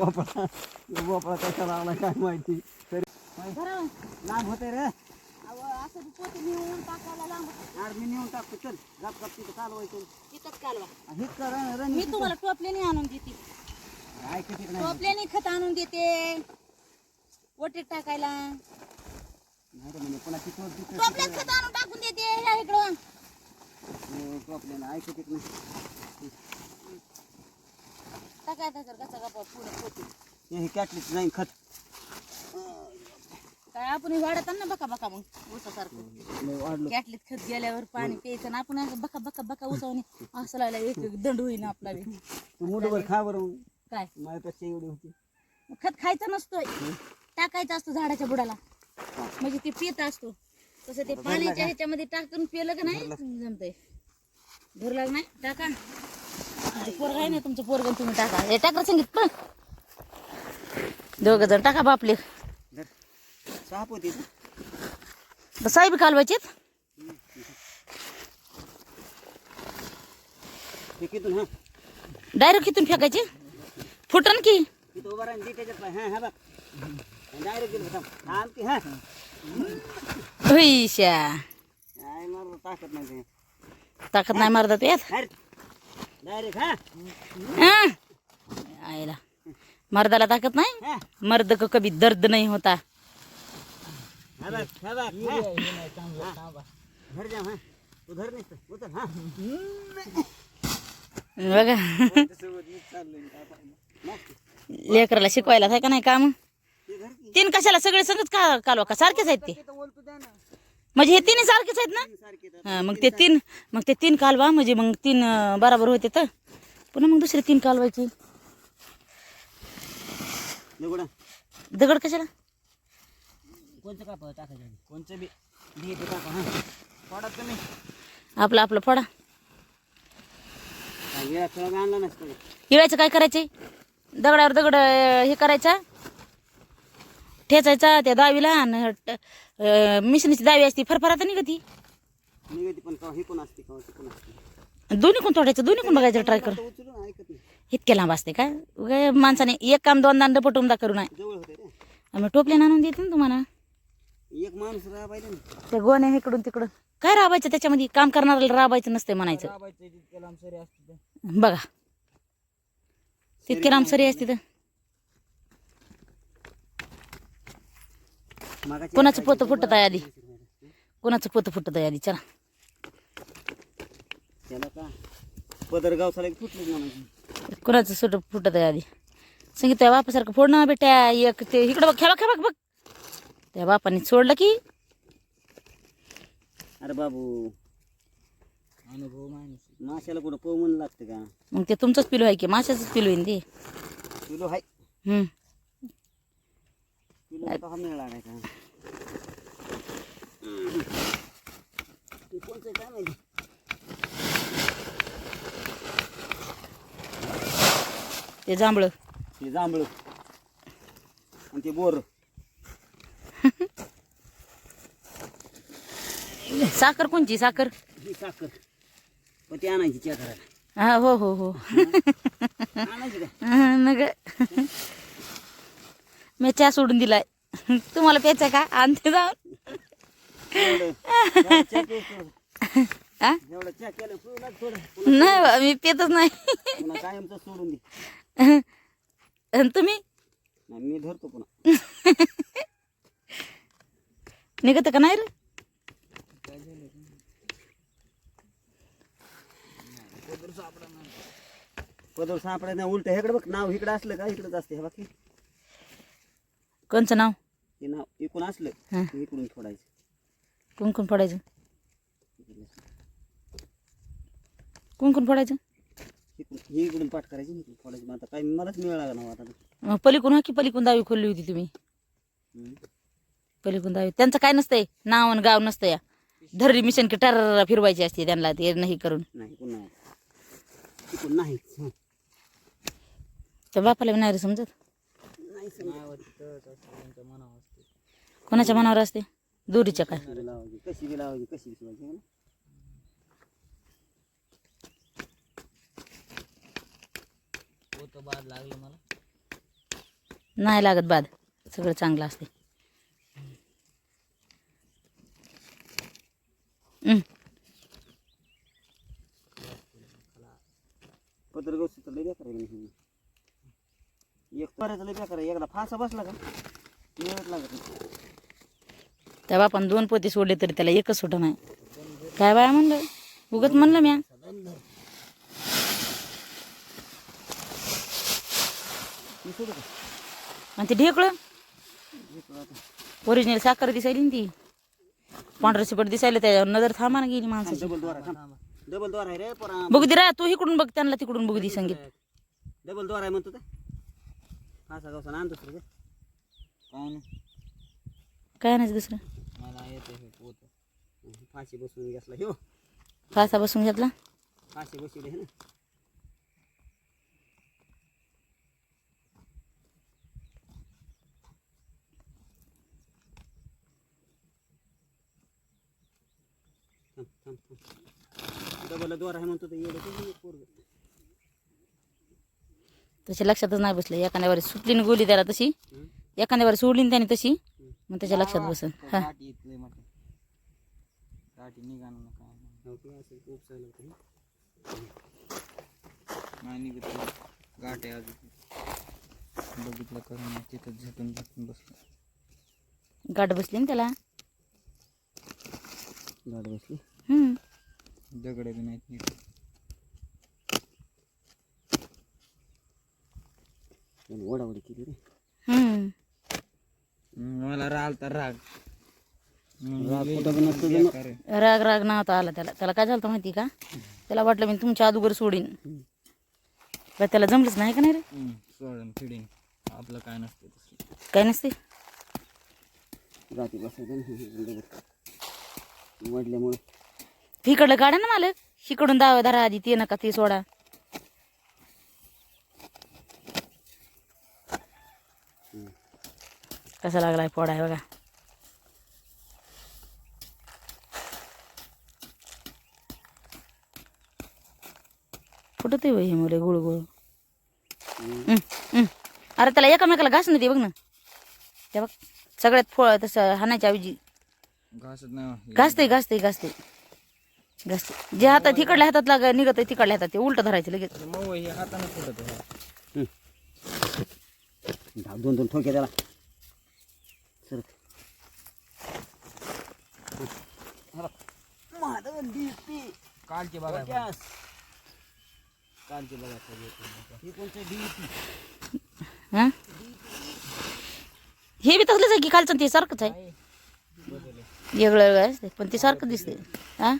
भोपळा भोपळा कसा लावला काय माहिती? तरी बरं. लांब होते रे. अहो, असं पोते नेऊन टाकायला लांब मी नेऊन टाकतो. चल गप गप तिथं कालवायचं तिथंच कालवा हेच कर रन मी तुम्हाला टोपल्याने आणून देते. ऐकत नाही टोपल्याने खत आणून देते. वटीत टाकायला. नाही रे म्हणजे पुन्हा तिथं तिथं टोपल्यात खत आणून टाकून देते इकडं. आपल्याला ऐकत नाही टाकायचा जर कसा गप्पा पुढे पोते हे कॅटलीच नाही खत. काय आपण हे वाढत ना बका बका मग उसासारखं वाढलो. कॅटलीत खत गेल्यावर पाणी प्यायचं ना आपण असं बका बका बका उसावणे असं एक एक दंड होईन आपला बी तू मुठभर खा बरं. काय? माझ्यापेक्षा एवढी होती. खत खायचं नसतोय. टाकायचं असतो झाडाच्या बुडाला. म्हणजे ते पित असतो. तसं ते पाण्याच्या ह्याच्यामध्ये टाकून पिलं का नाही जमतंय. भरलं नाही? टाका तुमचं पोरग आहे ना तुमचं पोरग तुम्ही टाका. हे टाका सांगित पण. दोघ जण टाका बापले. साप होती साहेब हा डायरेक्ट इथून फेकायचे. फुटन की. हा हा हा ताकद नाही मारतात यात हा हं? आयला मर्दाला ताकद नाही? हा. मर्द को कभी दर्द नहीं होता. हा बघ हा हा. हा. हा. लेकराला शिकवायला आहे का नाही काम? तीन कशाला सगळे संगच का कालवा का? सारखेच आहेत ते. म्हणजे हे तिन्ही सारखेच आहेत ना? हा मग ते तीन मग ते तीन कालवा म्हणजे मग तीन बराबर होते तर? पुन्हा मग दुसरे तीन कालवायचे. दगडा दगड कशाला? कोणचं काप टाकायचं कोणचं बी बी ते टाका हा. पडा तुम्ही. आपलं आपलं फोडा. आणला नसतं इळायचं काय करायचे? दगडावर दगड हे करायचा. ठेचायचा त्या दावीला आणि मिशनीची दावी असती फरफरात निघती निघती पण कवा हे कोण असते दोन्ही कोण तोडायचं? दोन्ही कोण बघायचं ट्राय कर? आता उचलून ऐकत नाही. इतके लांब असते का उगा माणसाने एक काम दोन दांड पटवून दा करू रे. आम्ही टोपले आणून देते ना तुम्हाला. एक माणूस ना त्या गोण्या इकडून तिकडं काय राबायचं त्याच्यामध्ये? काम करणाऱ्याला राबायचं नसतंय म्हणायचं. राबायचं बघा. तितके लांब सरी असते तर कोणाचं पोतं फुटत आहे आधी कोणाचं पोतं फुटत आहे आधी चला. त्याला का? पदर गावसाला एक फुटलीच म्हणायची कोणाचं सुट फुटत आहे आधी सांगितलं त्या बापासारखं फोडणं बेट्या एक ते इकडं बघ खेळा खेळा बघ बघ. त्या बापाने सोडलं की? अरे बाबू. अनुभव माणूस. माशाला कुठं पोह म्हणून लागते का? मग ते तुमचंच पिलू आहे की माशाचंच पिलू आहे ते? किलो हम्म. किलो का? ते कोणचं काय माहिती? ते जांभळं. ते जांभळ. आणि ते बोर. साखर कोणची? साखर? ही साखर. पण ती आणायची च्या करायला हा हो हो हो. आणायची का? मग. मी चहा सोडून दिलाय. तुम्हाला प्यायचा का? आणते जाऊन. हा? नाही मी पितच नाही. तुम्ही? मी धरतो पुन्हा. निघत का नाही रे? पदर सापडायचं नाही. उलट. हेकडे बघ नाव इकडे असलं का? इकडेच असते हे बाकी. कोणचं नाव? हे नाव इकडून असलं हा. की इकडून फोडायचं. कोण फोडायचं? कोण फोडायचं? इकडून हे इकडून पाठ करायची इकडून फोडायची. मग आता काय मलाच मिळाला ना आता. मग पलीकडून हा की पलीकडून दावी खोलली होती तुम्ही? हम्म. पलीकडून दावी. त्यांचं काय नसतंय? नाव आणि गाव नसतं या. धरली मिशन की टर फिरवायची असते त्यांना ते नाही करून. नाही इकडून नाही. इकडून नाही. हं. त्या बापाला बी नाही रे समजत? कोणाच्या मनावर असते दोरीच्या काय कशी बी लावायची कशी बी लावायची कशी बी शिवायची है ना? नाही लागत बाद सगळं चांगलं असते हं. पत्र गोष्टी तर लय बेकार आहे म्हणे. एक करायचं लय बेकार आहे. एकदा फासा बसला का? मिळत लागत नाही. त्या बापान दोन पोते सोडले तरी त्याला एकच सुट नाही. काय बाया म्हणलं? उगत म्हणलं म्या. मी सोडू का? आणि ते ढेकळं? आता. ओरिजिनल साखर दिसायली ना ती. पांढरं शिपट दिसायला त्याच्यावर नजर थांबा ना गेली माणसाची. डबल द्वारा थांब. डबल द्वार आहे रे परा बघू दे रा तू इकडून बघ त्यांना तिकडून बघू दे संगीत. डबल द्वार आहे म्हणतो ते. फासा गावसा आण दुसरं ते काय नाही. काय नाही दुसरं? मला येते हे पोत. फाशी बसून घेतला. ह्यो फासा बसून घेतला? फाशी बसवली आहे ना. थांब थांब थांब. डबल द्वार आहे म्हणतो ते येडं. पोरग त्याच्या लक्षातच नाही बसलं. एखाद्या वारी सुटली ना गोली त्याला तशी एखाद्या वारी सोडली ना त्याने तशी मग त्याच्या लक्षात बसन. हा. गाठी नाही बसलं. गाठ बसली ना त्याला? गाठ बसली? हम्म. दगड बी नाहीत नीट ओढावडी केली रे. हम्म. मला राग तर राग. राग राग राग नव्हता आला त्याला. त्याला काय झालं होतं माहिती का? त्याला वाटलं मी तुमच्या अगोदर सोडीन. पण त्याला जमलंच नाही का नाही रे? सोडून फिडिंग आपलं काय नसतं तसलं काय नसते जाती बसायचं वाढल्यामुळे इकडलं काढा ना मालक. शिकडून दावा धरा आधी ते नका ते सोडा. कसा लागलाय फोडाय बघा. फुटत आहे हे मुले गुळ गुळ हम्म, हम्म. अरे त्याला एकामेकाला घासून दे बघ ना. ते बघ सगळ्यात फळ तसं हाणायच्या ऐवजी. घासत नाही घासते घासते घासते जे हातात तिकडल्या हातात लाग निघत आहे तिकडल्या हातात ते उलट धरायचं लगेच. मग हे हाताने फुटत दोन दोन ठोके त्याला. कालचे बघा कालचे बघा हे कोणतं डीपी हा? हे बी तसलंच आहे की खालचं ते सारखंच आहे? वेगळं वेगळं असते पण ते सारखं दिसते हा?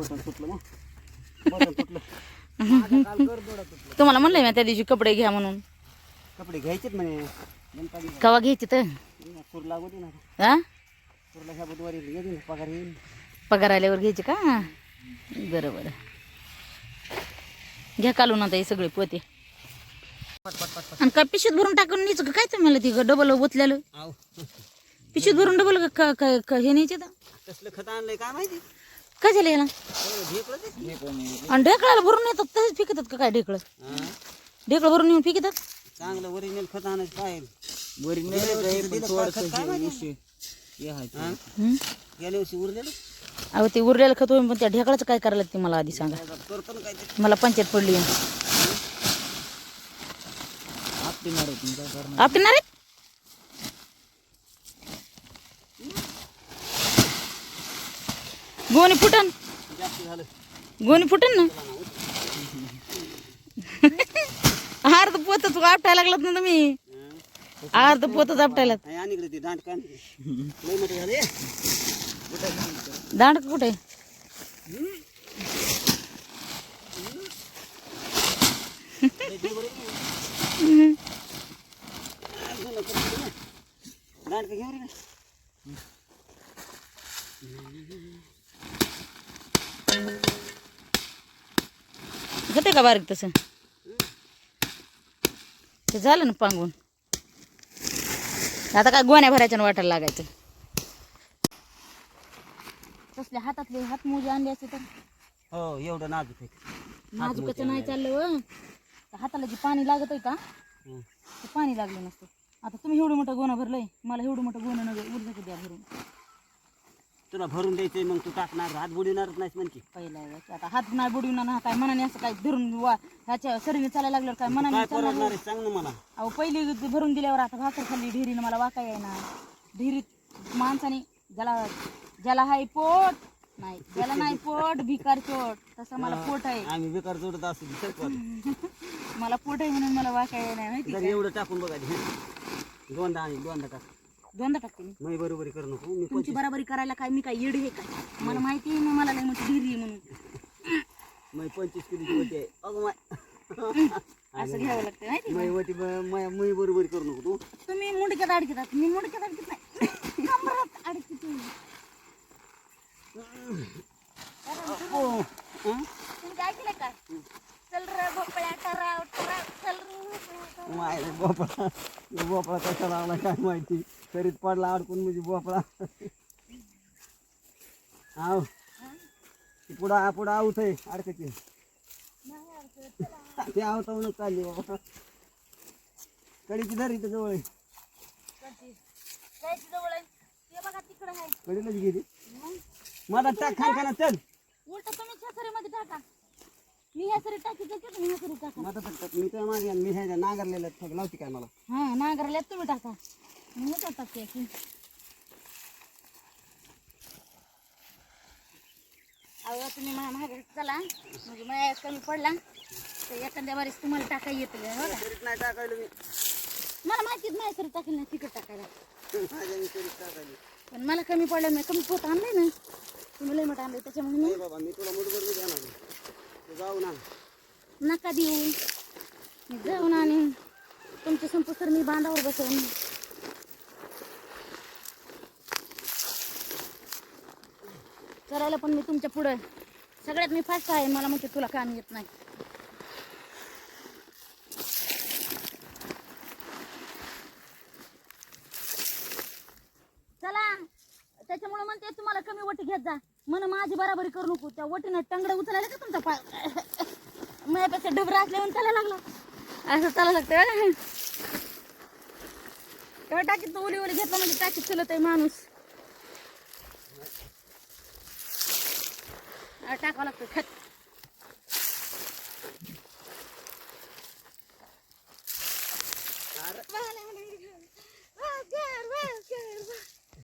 बटन सुटलं मग बटन तुटलं. तुम्हाला म्हणलंय मी त्या दिवशी कपडे घ्या म्हणून. कपडे घ्यायचेत म्हणे. कवा घ्यायचे तर? सूर लागू दे ना. हा सूरला ह्या बुधवारी येते ना पगार येईल. पगार आल्यावर घ्यायचे का? बरं बरं. घ्या कालून आता हे सगळे पोते. आणि काय पिशवीत भरून टाकून न्यायचं का? काय तुम्हाला ती डबल ओतलेलं? आव पिशवीत भरून डबल हे न्यायचे तर? कसलं खत आणलंय काय माहिती? काय झालं याला? आणि ढेकळाला भरून येतात तसेच पिकतात का काय ढेकळं? ढेकळं भरून येऊन पिकतात? चांगलं ओरिजिनल खत आणायचं काय ओरिजिनल हं? गेल्या वर्षी उरलेलं? अहो ते उरलेलं खत होईन पण त्या ढेकळाचं काय करायला लागते मला आधी सांगा. करतो ना काय ते मला पंचायत पडली. आपली मारू काय करणार आपणार गोणी फुटन. गोणी फुटन ना? अर्ध पोतच आपटायला लागलात ना तुम्ही. अर्ध पोतच आपटायला दांड कुठे? दांड का घेऊ रे होते का बारीक तसं? ते झालं ना पांगून. आता काय गोण्या भरायच्या वाटायला लागायचं. तसले हातातले हात मोजे आणले असते तर? हो एवढं नाजूक आहे. नाजूकच नाही चाललं हाताला जे पाणी लागत आहे का. ते पाणी लागलं नसतं. आता तुम्ही एवढं मोठं गोणं भरलंय मला एवढं मोठं गोणं नव्हे उरलं द्या भरून. तुला भरून द्यायचंय मग तू टाकणार हात बुडीणारच नाहीस म्हणकी पहिला. आता हात नाही बुडविणार ना काय मनाने असं काय धरून वा ह्याच्या सरीने चालायला लागल्यावर काय मनाने काय चालणार परवडणार आहे? सांग ना मला. अहो पहिली भरून दिल्यावर आता भाकर खाल्ली ढिरीनं मला वाका येईना. ढिरीत माणसाने ज्याला ज्याला हाय पोट नाही ज्याला नाही पोट भिकार चोट. तसं मला पोट आहे. आम्ही बेकार जोडत असू चल. मला पोट आहे म्हणून मला वाका येईना माहिती जर एवढं टाकून बघायचं दोनदा आणि दोनदा टाक. दोनदा टाकते मी. मी बरोबरी करू नको. मी तुमची बराबरी करायला काय मी काय येड आहे काय मला माहिती आहे ना मला नाही म्हणते ढिरी आहे म्हणून. मी पंचवीस किलोची होती आहे. अगं माय असं घ्यावं लागतं माहिती मी वटी मी बरोबरी करू नको तू. तुम्ही मुंडक्यात अडकितात मी मुंडक्यात अडकित नाही. कमरात अडकित हो हं? तुम्ही काय केलं का? चल रे भोपळ्या माय बोपळा बोपळा कसा लावला काय माहिती? तरीच पडला अडकून म्हणजे बोपळा आव. ती पुढं पुढं आवत आहे. अडकची ते आवतावूनच चालली बाबा. कडीची धर इथं जवळ आहे. कडीलाच गेली. मला टाक खान खाना चल. उलट तुम्ही सरीमध्ये टाका. मी ह्या सरी टाकी तर तुम्ही ह्या सरी टाका. माझा फक्त मी तर मागे मी ह्याच्या लावते काय मला? हा नांगरल्यात तुम्ही टाका. मी टाकते की अहो तुम्ही मा मागे चला. म्हणजे माझ्या कमी पडला. तर एखाद्या बारीस तुम्हाला टाका येतील हो का? तरीच नाही टाकायला मी. मला माहितीच नाही सरी टाकेल नाही तिकट टाकायला. माझ्या मी तरीच टाकायला. पण मला कमी पडलं मी कमी पोत आणलंय ना. तुम्ही लय मोठं आणलंय त्याच्यामुळे मी नाही बाबा मी तुला मुठभर बी देणार. नाही. जाऊ ना नका देऊ. मी जाऊन आणि. तुमचे संपू सर मी बांधावर बसवून. करायला पण मी तुमच्या पुढं. सगळ्यात मी फास्ट आहे. मला म्हणते तुला काम येत नाही चला त्याच्यामुळे म्हणते तुम्हाला कमी वटी घेत जा म्हण माझी बराबरी करू नको. त्या वटीनं टंगडं उचलायला का तुमचा पाय? माझ्यापेक्षा डबरा असल्यावर चालायला लागला. असं चालायला लागतं तेव्हा टाकीत ओली ओली घेतला म्हणजे टाकीत चलत आहे माणूस टाकावं लागतं. खत.